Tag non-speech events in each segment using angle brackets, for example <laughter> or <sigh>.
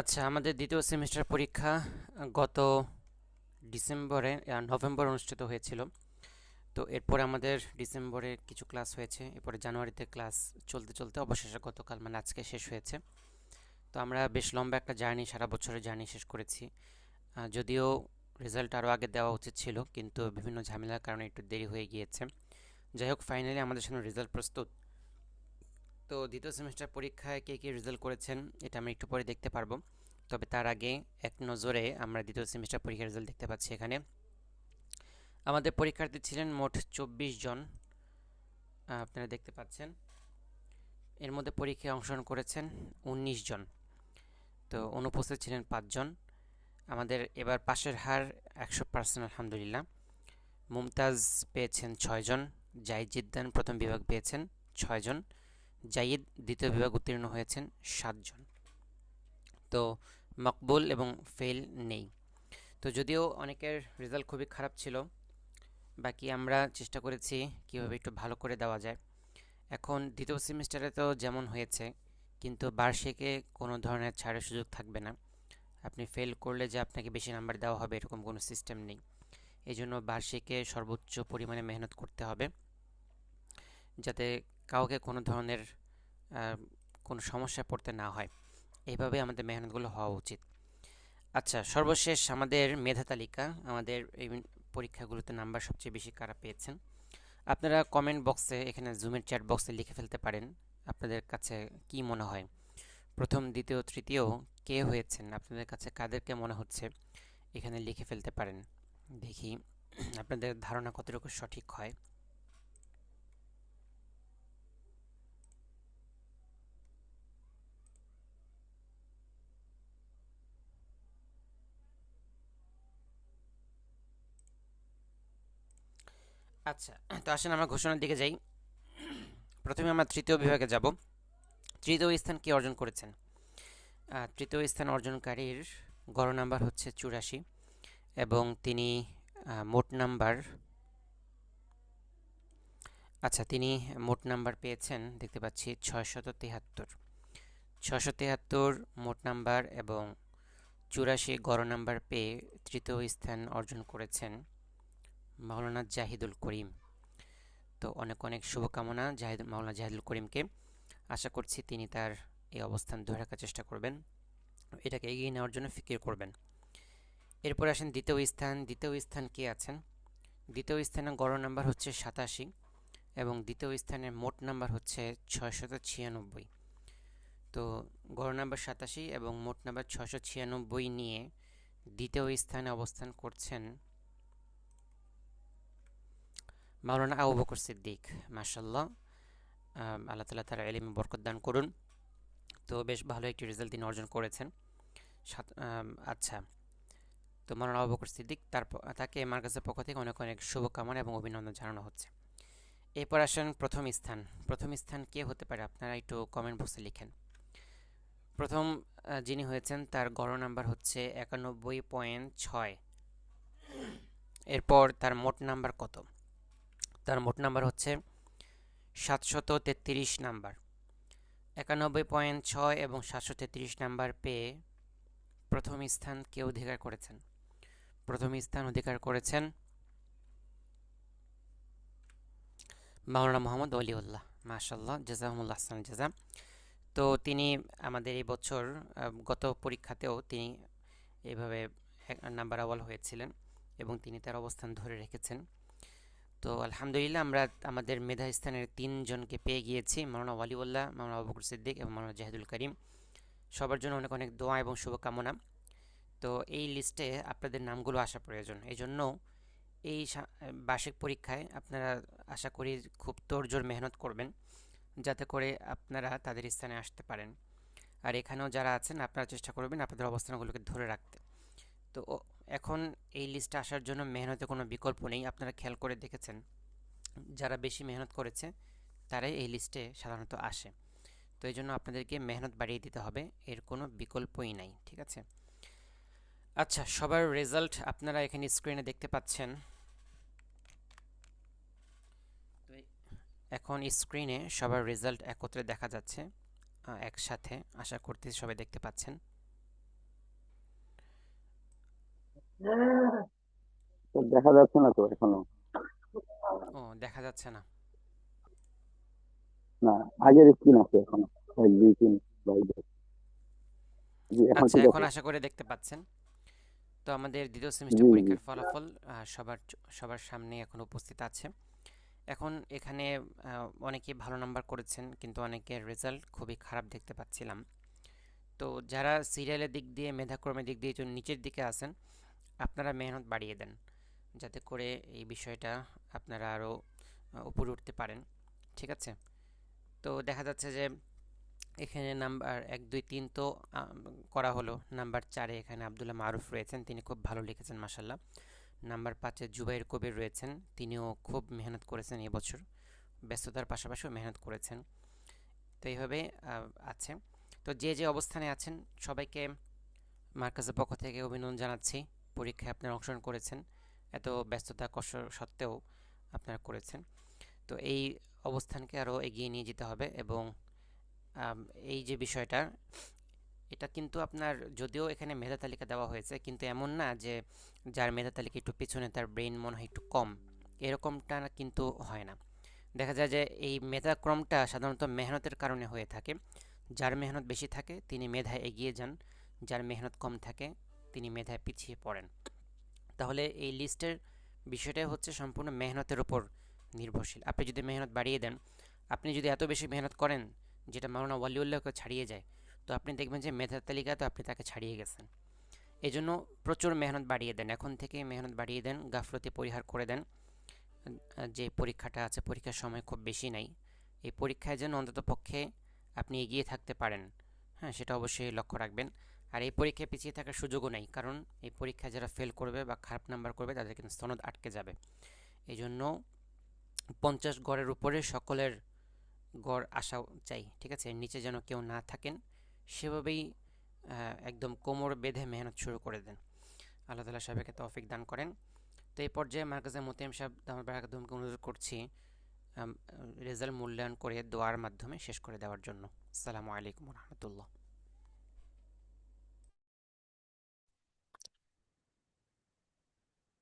আচ্ছা আমাদের দ্বিতীয় সেমিস্টার পরীক্ষা গত ডিসেম্বরে নভেম্বর অনুষ্ঠিত হয়েছিল। তো এরপর আমাদের ডিসেম্বরে কিছু ক্লাস হয়েছে, এরপরে জানুয়ারিতে ক্লাস চলতে চলতে, অবশেষে গতকাল মানে আজকে শেষ হয়েছে। তো আমরা বেশ লম্বা একটা জার্নি, সারা বছরের জার্নি শেষ করেছি। যদিও রেজাল্ট আরও আগে দেওয়া উচিত ছিল, কিন্তু বিভিন্ন ঝামেলার কারণে একটু দেরি হয়ে গিয়েছে। যাই হোক, ফাইনালি আমাদের সামনে রেজাল্ট প্রস্তুত। তো দ্বিতীয় সেমিস্টার পরীক্ষায় কে কী রেজাল্ট করেছেন, এটা আমরা একটু পরে দেখতে পারব। তবে তার আগে এক নজরে আমরা দ্বিতীয় সেমিস্টার পরীক্ষার রেজাল্ট দেখতে পাচ্ছি এখানে। আমাদের পরীক্ষার্থী ছিলেন মোট চব্বিশ জন। আপনারা দেখতে পাচ্ছেন। এর মধ্যে পরীক্ষায় অংশগ্রহণ করেছেন উনিশ জন। তো অনুপস্থিত ছিলেন পাঁচজন আমাদের এবার পাশের হার একশো পার্সেন্ট আলহামদুলিল্লাহ। মুমতাজ পেয়েছেন ছয়জন জাহিদ জিদ্দান প্রথম বিভাগ পেয়েছেন ছয়জন জাইদ দ্বিতীয় বিভাগ উত্তীর্ণ হয়েছেন সাতজন। তো মকবুল এবং ফেল নেই। তো যদিও অনেকের রেজাল্ট খুবই খারাপ ছিল, বাকি আমরা চেষ্টা করেছি কীভাবে একটু ভালো করে দেওয়া যায়। এখন দ্বিতীয় সেমিস্টারে তো যেমন হয়েছে, কিন্তু বার্ষিকে কোনো ধরনের ছাড়ের সুযোগ থাকবে না। আপনি ফেল করলে যে আপনাকে বেশি নাম্বার দেওয়া হবে এরকম কোনো সিস্টেম নেই। এই জন্য বার্ষিকে সর্বোচ্চ পরিমাণে মেহনত করতে হবে, যাতে কাউকে কোনো ধরনের কোনো সমস্যায় পড়তে না হয়। এইভাবে আমাদের মেহনতগুলো হওয়া উচিত। আচ্ছা সর্বশেষ আমাদের মেধা তালিকা, আমাদের এই পরীক্ষাগুলোতে নাম্বার সবচেয়ে বেশি কারা পেয়েছেন? আপনারা কমেন্ট বক্সে এখানে জুমের চ্যাট বক্সে লিখে ফেলতে পারেন, আপনাদের কাছে কি মনে হয়? প্রথম, দ্বিতীয়, তৃতীয় কে হয়েছেন? আপনাদের কাছে কাদেরকে মনে হচ্ছে? এখানে লিখে ফেলতে পারেন। দেখি, আপনাদের ধারণা কতটুকু সঠিক হয়? আচ্ছা তো আসেন আমরা ঘোষণার দিকে যাই। প্রথমে আমরা তৃতীয় বিভাগে যাব। তৃতীয় স্থান কে অর্জন করেছেন? তৃতীয় স্থান অর্জনকারীর গড় নাম্বার হচ্ছে চুরাশি এবং তিনি মোট নাম্বার আচ্ছা তিনি মোট নাম্বার পেয়েছেন, দেখতে পাচ্ছি, ছয়শত তেহাত্তর। ছয়শো তেহাত্তর, মোট নাম্বার এবং চুরাশি গড় নাম্বার পেয়ে তৃতীয় স্থান অর্জন করেছেন মাওলানা জাহিদুল করিম। তো অনেক অনেক শুভকামনা জাহিদ, মাওলানা জাহিদুল করিমকে। আশা করছি তিনি তার এই অবস্থান ধরে রাখার চেষ্টা করবেন, এটাকে এগিয়ে নেওয়ার জন্য ফিকির করবেন। এরপর আসেন দ্বিতীয় স্থান। দ্বিতীয় স্থান কে আছেন? দ্বিতীয় স্থানের গড় নাম্বার হচ্ছে সাতাশি এবং দ্বিতীয় স্থানের মোট নাম্বার হচ্ছে ছয়শত ছিয়ানব্বই। তো গড় নাম্বার সাতাশি এবং মোট নাম্বার ছয়শো ছিয়ানব্বই নিয়ে দ্বিতীয় স্থানে অবস্থান করছেন মাওলানা আবু বকর সিদ্দিক মাশাল্লাহ আম, আল্লাহ তালা তার এলিমে বরকত দান করুন। তো বেশ ভালো একটি রেজাল্ট তিনি অর্জন করেছেন। আচ্ছা। তো মাওলানা আবু বকর সিদ্দিক তার তাকে মার্কাজের পক্ষ থেকে অনেক অনেক শুভকামনা এবং অভিনন্দন জানানো হচ্ছে। এরপর আসেন প্রথম স্থান। প্রথম স্থান কে হতে পারে? আপনারা একটু কমেন্ট বক্সে লিখেন। প্রথম যিনি হয়েছেন তার গড় নাম্বার হচ্ছে একানব্বই পয়েন্ট ছয়। এরপর তার মোট নাম্বার কত? তার মোট নাম্বার হচ্ছে সাতশত তেত্রিশ নাম্বার। একানব্বই পয়েন্ট ছয় এবং সাতশো তেত্রিশ নাম্বার পেয়ে প্রথম স্থান কে অধিকার করেছেন। প্রথম স্থান অধিকার করেছেন মাওলানা মোহাম্মদ অলিউল্লাহ মাশাল্লাহ জাজাহুমুল্লাহ হাসান জাজা। তো তিনি আমাদের এই বছর গত পরীক্ষাতেও তিনি এভাবে নাম্বার আওয়াল হয়েছিলেন এবং তিনি তার অবস্থান ধরে রেখেছেন। তো আলহামদুলিল্লাহ আমরা আমাদের মেধা স্থানের তিনজনকে পেয়ে গিয়েছি। মাওলানা ওয়ালিউল্লাহ মাওলানা আবু বকর সিদ্দিক এবং মাওলানা জাহিদুল করিম। সবার জন্য অনেক অনেক দোয়া এবং শুভকামনা। তো এই লিস্টে আপনাদের নামগুলো আসা প্রয়োজন। এই জন্য এই বার্ষিক পরীক্ষায় আপনারা আশা করি খুব তোড়জোড় মেহনত করবেন, যাতে করে আপনারা তাদের স্থানে আসতে পারেন। আর এখানেও যারা আছেন, আপনারা চেষ্টা করবেন আপনাদের অবস্থানগুলোকে ধরে রাখতে। তো এখন এই লিস্টে আসার জন্য মেহনতে কোনো বিকল্প নেই, আপনারা খেয়াল করে দেখেছেন। যারা বেশি মেহনত করেছে, তারাই এই লিস্টে সাধারণত আসে। তো এই জন্য আপনাদেরকে মেহনত বাড়িয়ে দিতে হবে, এর কোনো বিকল্পই নাই, ঠিক আছে? আচ্ছা সবার রেজাল্ট আপনারা এখানে স্ক্রিনে দেখতে পাচ্ছেন। এখন স্ক্রিনে সবার রেজাল্ট একত্রে দেখা যাচ্ছে একসাথে, আশা করতেছি সবাই দেখতে পাচ্ছেন তো দেখা যাচ্ছে না তো এখনও। ও দেখা যাচ্ছে না। না আগের স্ক্রিন আছে এখনও এক দুই তিন আচ্ছা এখন আশা করে দেখতে পাচ্ছেন। তো আমাদের দ্বিতীয় সেমিস্টার পরীক্ষার ফলাফল সবার সবার সামনে এখন উপস্থিত আছে। এখন এখানে অনেকে ভালো নাম্বার করেছেন কিন্তু অনেকের রেজাল্ট খুবই খারাপ দেখতে পাচ্ছিলাম। তো যারা সিরিয়ালের দিক দিয়ে মেধাক্রমের দিক দিয়ে নিচের দিকে আছেন আপনারা মেহনত বাড়িয়ে দেন, যাতে করে এই বিষয়টা আপনারা আরও উপরে উঠতে পারেন, ঠিক আছে? তো দেখা যাচ্ছে যে এখানে নাম্বার এক, দুই, তিন তো করা হলো। নাম্বার চারে এখানে আবদুল্লাহ মারুফ রয়েছেন, তিনি খুব ভালো লিখেছেন মাসাল্লাহ নাম্বার পাঁচে জুবাইর কবির রয়েছেন, তিনিও খুব মেহনত করেছেন এবছর ব্যস্ততার পাশাপাশিও মেহনত করেছেন। তো এইভাবে আছে। তো যে যে অবস্থানে আছেন, সবাইকে মার্কাজের পক্ষ থেকে অভিনন্দন জানাচ্ছি। পরীক্ষায় আপনারা অংশগ্রহণ করেছেন, এত ব্যস্ততা কষ্ট সত্ত্বেও আপনারা করেছেন। তো এই অবস্থানকে আরও এগিয়ে নিয়ে যেতে হবে এবং এই যে বিষয়টা, এটা কিন্তু আপনার যদিও এখানে মেধা তালিকা দেওয়া হয়েছে, কিন্তু এমন না যে যার মেধা তালিকা একটু পিছনে তার ব্রেন মনে হয় একটু কম। এরকমটা কিন্তু হয় না। দেখা যায় যে এই মেধাক্রমটা সাধারণত মেহনতের কারণে হয়ে থাকে। যার মেহনত বেশি থাকে, তিনি মেধায় এগিয়ে যান। যার মেহনত কম থাকে তিনি মেধায় পিছিয়ে পড়েন। তাহলে এই লিস্টের বিষয়টাই হচ্ছে সম্পূর্ণ মেহনতের উপর নির্ভরশীল। আপনি যদি মেহনত বাড়িয়ে দেন, আপনি যদি এত বেশি মেহনত করেন, যেটা মাওলানা ওয়ালিউল্লাহকে ছাড়িয়ে যায়, তো আপনি দেখবেন যে মেধার তালিকা তো আপনি তাকে ছাড়িয়ে গেছেন। এই জন্য প্রচুর মেহনত বাড়িয়ে দেন। এখন থেকে মেহনত বাড়িয়ে দেন, গাফলতি পরিহার করে দেন। যে পরীক্ষাটা আছে, পরীক্ষার সময় খুব বেশি নাই। এই পরীক্ষায় যেন অন্তত পক্ষে আপনি এগিয়ে থাকতে পারেন। হ্যাঁ সেটা অবশ্যই লক্ষ্য রাখবেন। আর এই পরীক্ষায় পিছিয়ে থাকার সুযোগও নেই। কারণ এই পরীক্ষায় যারা ফেল করবে বা খারাপ নাম্বার করবে, তাদের কিন্তু সনদ আটকে যাবে। এই জন্য পঞ্চাশ গড়ের উপরে সকলের গড় আসা চাই, ঠিক আছে? নিচে যেন কেউ না থাকেন, সেভাবেই একদম কোমর বেঁধে মেহনত শুরু করে দেন। আল্লাহ তালা সাহেবকে তৌফিক দান করেন। তো এই পর্যায়ে মার্কাজে মতিয়াম সাহেব দামাল বারাকাতুমকে অনুরোধ করছি রেজাল্ট মূল্যায়ন করে দোয়ার মাধ্যমে শেষ করে দেওয়ার জন্য। আসসালামু আলাইকুম রহমতুল্লাহ আচ্ছা নাহমাদুহু ওয়া নুসাল্লি আলা রাসূলিল কারীম আম্মা বাদ তো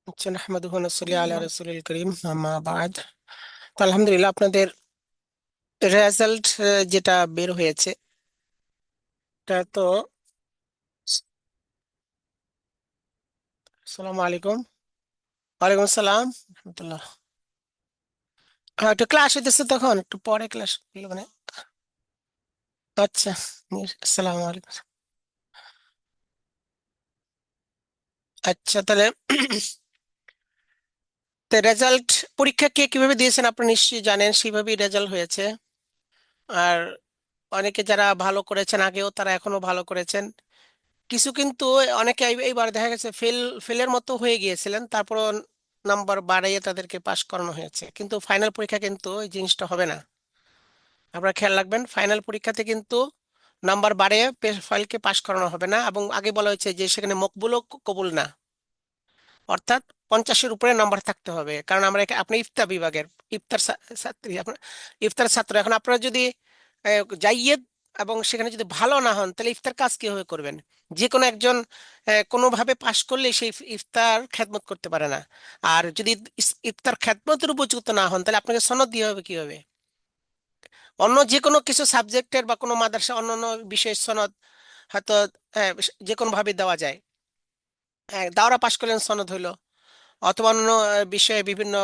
আলহামদুলিল্লাহ আপনাদের রেজাল্ট যেটা বের হয়েছে এটা তো আসসালামু আলাইকুম। ওয়ালাইকুম আসসালাম রহমতুল্লাহ হ্যাঁ একটু ক্লাস হইতেছে তখন একটু পরে ক্লাস মানে। আচ্ছা আসসালামু আলাইকুম। আচ্ছা তাহলে তো রেজাল্ট পরীক্ষা কে কীভাবে দিয়েছেন আপনি নিশ্চয়ই জানেন, সেইভাবেই রেজাল্ট হয়েছে। আর অনেকে যারা ভালো করেছেন, আগেও তারা এখনও ভালো করেছেন। কিছু কিন্তু অনেকে এই- এইবার দেখা গেছে ফেল ফেলের মতো হয়ে গিয়েছিলেন তারপর নাম্বার বাড়াইয়ে তাদেরকে পাশ করানো হয়েছে। কিন্তু ফাইনাল পরীক্ষা কিন্তু এই জিনিসটা হবে না। আপনারা খেয়াল রাখবেন ফাইনাল পরীক্ষাতে কিন্তু নাম্বার বাড়িয়ে ফাইলকে পাশ করানো হবে না এবং আগে বলা হয়েছে যে সেখানে মকবুল ও কবুল না। অর্থাৎ পঞ্চাশের উপরে নাম্বার থাকতে হবে। কারণ আমরা আপনি ইফতার বিভাগের ইফতার ছাত্রী আপনার ইফতার ছাত্র। এখন আপনারা যদি জাইয়েদ এবং সেখানে যদি ভালো না হন তাহলে ইফতার কাজ কীভাবে করবেন? যে কোনো একজন কোনোভাবে পাশ করলে সেই ইফতার খেদমত করতে পারে না। আর যদি ইফতার খেদমতের উপযুক্ত না হন তাহলে আপনাকে সনদ দিয়ে হবে কীভাবে? অন্য যে কোনো কিছু সাবজেক্টের বা কোনো মাদ্রাসা অন্য অন্য বিষয়ের সনদ হয়তো আহ, যে কোনোভাবে দেওয়া যায়। হ্যাঁ দাওরা পাশ করলেন সনদ হইল। অথবা অন্য বিষয়ে বিভিন্ন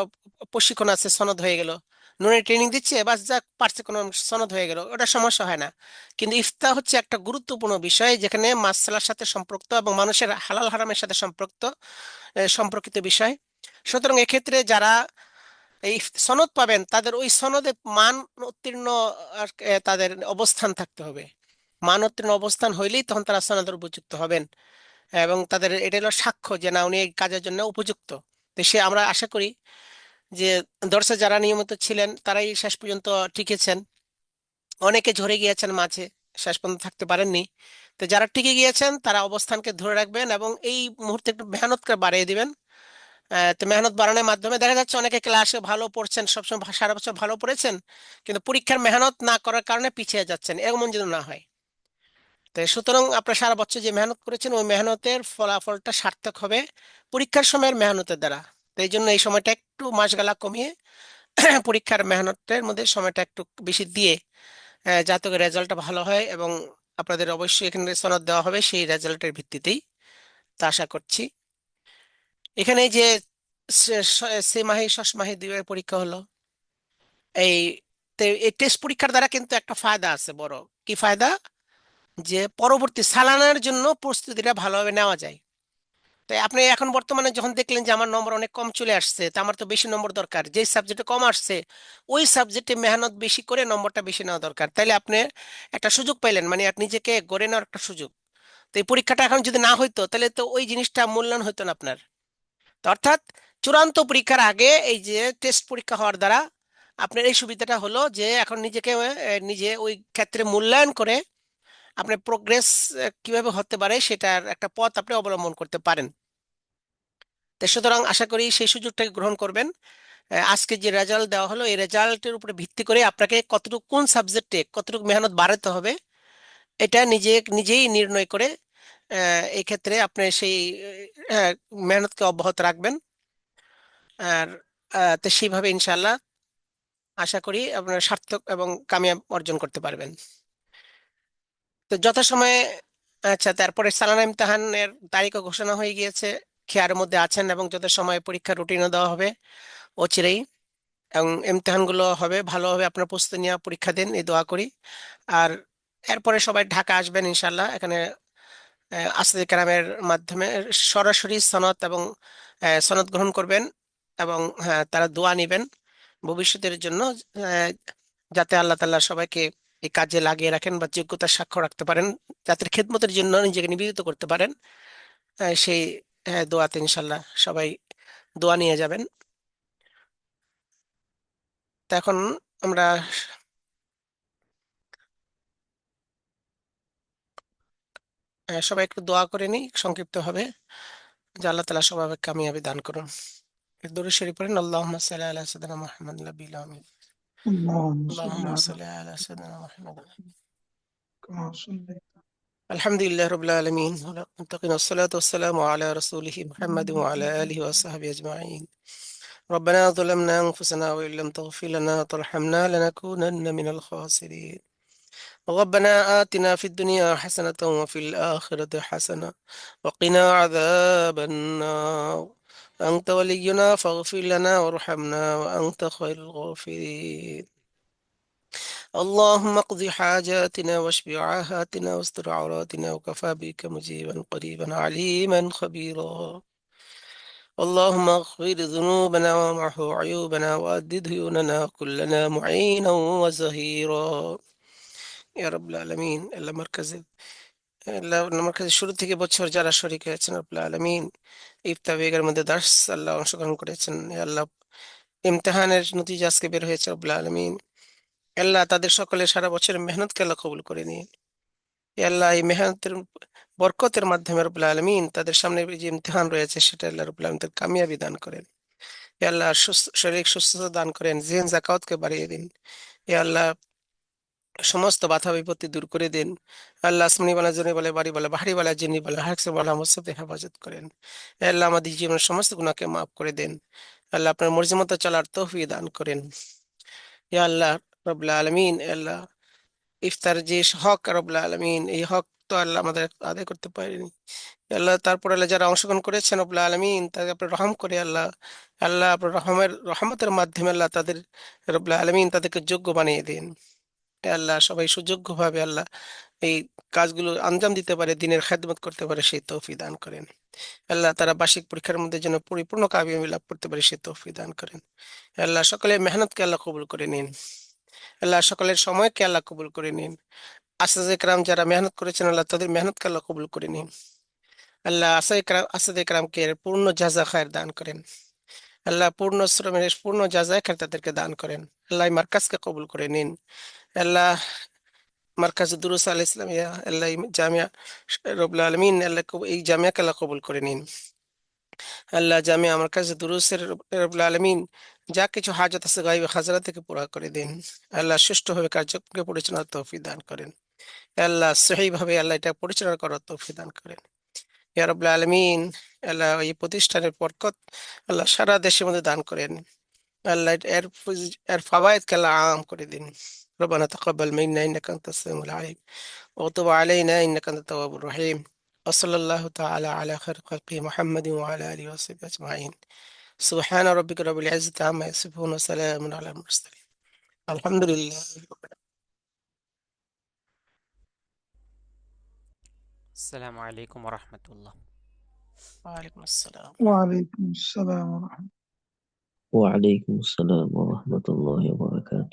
প্রশিক্ষণ আছে, সনদ হয়ে গেল। নুনের ট্রেনিং দিচ্ছে, বাস যা পারছে কোনো সনদ হয়ে গেল, ওটা সমস্যা হয় না। কিন্তু ইফতা হচ্ছে একটা গুরুত্বপূর্ণ বিষয়, যেখানে মাসালার সাথে সম্পৃক্ত এবং মানুষের হালাল হারামের সাথে সম্পৃক্ত সম্পর্কিত বিষয়। সুতরাং এক্ষেত্রে যারা এই সনদ পাবেন, তাদের ওই সনদে মান উত্তীর্ণ তাদের অবস্থান থাকতে হবে। মান উত্তীর্ণ অবস্থান হইলেই তখন তারা সনদের উপযুক্ত হবেন। এবং তাদের, এটা হলো সাক্ষ্য যে না, উনি এই কাজের জন্য উপযুক্ত। তো সে আমরা আশা করি যে দর্শে যারা নিয়মিত ছিলেন, তারাই শেষ পর্যন্ত টিকেছেন। অনেকে ঝরে গিয়েছেন মাঝে, শেষ পর্যন্ত থাকতে পারেননি। তো যারা টিকে গিয়েছেন, তারা অবস্থানকে ধরে রাখবেন এবং এই মুহূর্তে একটু মেহনতকে বাড়িয়ে দিবেন। তো মেহনত বাড়ানোর মাধ্যমে দেখা যাচ্ছে অনেকে ক্লাসে ভালো পড়ছেন, সবসময় সারা বছর ভালো পড়েছেন, কিন্তু পরীক্ষার মেহনত না করার কারণে পিছিয়ে যাচ্ছেন, এমন যেন না হয়। সুতরাং আপনার সারা বছর যে মেহনত করেছেন, ওই মেহনতের ফলাফলটা সার্থক হবে পরীক্ষার সময়ের মেহনতের দ্বারা। তো এই জন্য এই সময়টা একটু মাসগালা কমিয়ে <clears throat> পরীক্ষার মেহনতের মধ্যে সময়টা একটু বেশি দিয়ে যাতে রেজাল্টটা ভালো হয় এবং আপনাদের অবশ্যই এখানে সনদ দেওয়া হবে সেই রেজাল্টের ভিত্তিতেই। তা আশা করছি। এখানে যে সেমাহি ষষ্ঠমাহি দুইবার পরীক্ষা হলো। এই টেস্ট পরীক্ষার দ্বারা কিন্তু একটা ফায়দা আছে বড়। কি ফায়দা? যে পরবর্তী সালানার জন্য প্রস্তুতিটা ভালোভাবে নেওয়া যায়। তাই আপনি এখন বর্তমানে যখন দেখলেন যে আমার নম্বর অনেক কম চলে আসছে, তা আমার তো বেশি নম্বর দরকার, যে সাবজেক্টে কম আসছে, ওই সাবজেক্টে মেহনত বেশি করে নম্বরটা বেশি নেওয়া দরকার। তাইলে আপনি একটা সুযোগ পাইলেন মানে এক নিজেকে গড়ে নেওয়ার একটা সুযোগ। তো এই পরীক্ষাটা এখন যদি না হইতো তাহলে তো ওই জিনিসটা মূল্যায়ন হইতো না আপনার। তো অর্থাৎ চূড়ান্ত পরীক্ষার আগে এই যে টেস্ট পরীক্ষা হওয়ার দ্বারা আপনার এই সুবিধাটা হলো যে এখন নিজেকে নিজে ওই ক্ষেত্রে মূল্যায়ন করে আপনার প্রোগ্রেস কীভাবে হতে পারে সেটার একটা পথ আপনি অবলম্বন করতে পারেন। তো সুতরাং আশা করি সেই সুযোগটাকে গ্রহণ করবেন। আজকে যে রেজাল্ট দেওয়া হলো, এই রেজাল্টের উপরে ভিত্তি করে আপনাকে কতটুকু কোন সাবজেক্টে কতটুকু মেহনত বাড়াতে হবে, এটা নিজে, নিজেই নির্ণয় করে এই ক্ষেত্রে আপনি সেই মেহনতকে অব্যাহত রাখবেন। আর তো সেইভাবে ইনশাল্লাহ আশা করি আপনার সার্থক এবং কামিয়াব অর্জন করতে পারবেন। তো যথাসময়ে আচ্ছা তারপরে সালানা ইমতিহানের তারিখও ঘোষণা হয়ে গিয়েছে। খেয়ার মধ্যে আছেন এবং যথাসময়ে পরীক্ষার রুটিনও দেওয়া হবে অচিরেই এবং ইমতিহানগুলো হবে, ভালোভাবে আপনার প্রস্তুতি নিয়ে পরীক্ষা দিন, এই দোয়া করি। আর এরপরে সবাই ঢাকা আসবেন ইনশাল্লাহ এখানে আসিদ কালামের মাধ্যমে সরাসরি সনদ এবং সনদ গ্রহণ করবেন এবং হ্যাঁ তারা দোয়া নেবেন ভবিষ্যতের জন্য যাতে আল্লাহ তাল্লাহ সবাইকে এই কাজে লাগিয়ে রাখেন বা যোগ্যতার সাক্ষ্য রাখতে পারেন। যাতে খেদমতের জন্য নিজেকে নিবেদিত করতে পারেন। সেই দোয়াতে ইনশাল্লাহ সবাই দোয়া নিয়ে যাবেন। তো এখন আমরা সবাই একটু দোয়া করে নিই, সংক্ষিপ্ত হবে যে আল্লাহ তালা সবাইকে কামিয়াবি দান করুন। দরুদ শরীফ পড়েন আল্লাহ সাল্লি আলা সাইয়্যিদিনা মুহাম্মাদ আমিন। اللهم صل اللهم على صل على سيدنا محمد. كما صليت. الحمد لله رب العالمين. والمتقين والصلاة والسلام على رسوله محمد وعلى آله وصحبه أجمعين. ربنا ظلمنا أنفسنا وإن لم تغفر لنا وترحمنا لنكونن من الخاسرين. ربنا آتنا في الدنيا حسنة وفي الآخرة حسنة. وقنا عذاب النار. أنت ولينا فاغفر لنا وارحمنا وأنت خير الغافرين. اللهم اقض حاجاتنا واشف عاهاتنا واستر عوراتنا وكفى بك مجيبا قريبا عليما خبيرا. اللهم اغفر ذنوبنا وامح عيوبنا وأدد ديوننا كلنا معينا وزهيرا. يا رب العالمين. إلا مركز আল্লাহ মার্কাজের শুরু থেকে বছর যারা শরীক হয়েছেন, রব্বুল আলমিন ইফতা বেগের মধ্যে দার্স আল্লাহ অংশগ্রহণ করেছেন। আল্লাহ, ইমতেহানের নতিজা আজকে বের হয়েছে, রব্বুল আলামিন। আল্লাহ, তাদের সকলের সারা বছরের মেহনতকে আল্লাহ কবুল করে এ আল্লাহ, এই মেহনতের বরকতের মাধ্যমে, রব্বুল আলমিন, তাদের সামনে যে ইমতিহান রয়েছে, সেটা আল্লাহ রব্বুল আলামিন তাদের কামিয়াবি দান করেন। এ আল্লাহ শারীরিক সুস্থতা দান করেন, জেন জাকাতকে বাড়িয়ে দিন। এ আল্লাহ সমস্ত বাধা বিপত্তি দূর করে দিন। আল্লাহ আসমানি বালা জনি বলে, বাড়ি বলে বাহারি বলা, জিনি বলে হাকসে বলা মুসাফে হেফাজত করেন। আল্লাহ, আমাদের জীবনের সমস্ত গুণাকে মাফ করে দেন। আল্লাহ আপনার মর্জি মতো চলার তৌফিক দান করেন। ইয়া আল্লাহ রব্বুল আলমিন আল্লাহ, ইফতার যে হক রব্বুল আলমিন, এই হক তো আল্লাহ আমাদের আদায় করতে পারেনি। আল্লাহ, তারপর আল্লাহ যারা অংশগ্রহণ করেছেন রব্বুল আলামিন, তাদের আপনার রহম করে আল্লাহ আল্লাহ আপনার রহমের, রহমতের মাধ্যমে আল্লাহ তাদের রব্বুল আলমিন তাদেরকে যোগ্য বানিয়ে দিন। এ আল্লাহ, সবাই সুযোগ্যভাবে আল্লাহ এই কাজগুলো আঞ্জাম দিতে পারে, দিনের খেদমত করতে পারে, সেই তৌফিক দান করেন। আল্লাহ তারা বার্ষিক পরীক্ষার মধ্যে যেন পরিপূর্ণ কামিয়াবি লাভ করতে পারে, সেই তৌফিক দান করেন। আল্লাহ সকলের মেহনতকে আল্লাহ কবুল করে নিন। আল্লাহ সকলের সময়কে আল্লাহ কবুল করে নিন। আসাদ একরাম যারা মেহনত করেছেন, আল্লাহ তাদের মেহনতকে আল্লাহ কবুল করে নিন। আল্লাহ আসাদ একরাম আসাদ একরামকে পূর্ণ জাজা খায়ের দান করেন। আল্লাহ পূর্ণ শ্রমের পূর্ণ জাযা খায়ের তাদেরকে দান করেন। আল্লাহ মার্কাজকে কবুল করে নিন। আল্লাহ মার্কাজ দুরুস আল ইসলামিয়া আল্লাহ জামিয়া রবুল আলমিন আল্লাহ এই জামিয়াকে আল্লাহ কবুল করে নিন আল্লাহ জামিয়া মার্কাজ দুরুসের রবুল আলমিন যা কিছু হাজত আছে গাইবে হাজরা থেকে পুরা করে দিন আল্লাহ সুষ্ঠুভাবে কার্যক্রমকে পরিচালনার তৌফিক দান করেন। আল্লাহ সহিভাবে আল্লাহ এটা পরিচালনা করার তৌফিক দান করেন। ইয়া রাব্বুল আলামিন, আল্লাহ এই প্রতিষ্ঠানের বরকত আল্লাহ সারা দেশের মধ্যে দান করেন। আল্লাহ এর এর ফাওয়ায়েদকে আল্লাহ আম করে দিন। ربنا تقبل منا إنك أنت السميع العليم. وتب علينا إنك أنت التواب الرحيم. وصلى الله تعالى على خير خلقه محمد وعلى آله وصحبه أجمعين. سبحان ربك رب العزة عما يصفون وسلام على المرسلين. الحمد لله السلام عليكم ورحمة الله. وعليكم السلام. وعليكم السلام ورحمة وعليكم السلام ورحمة الله وبركاته.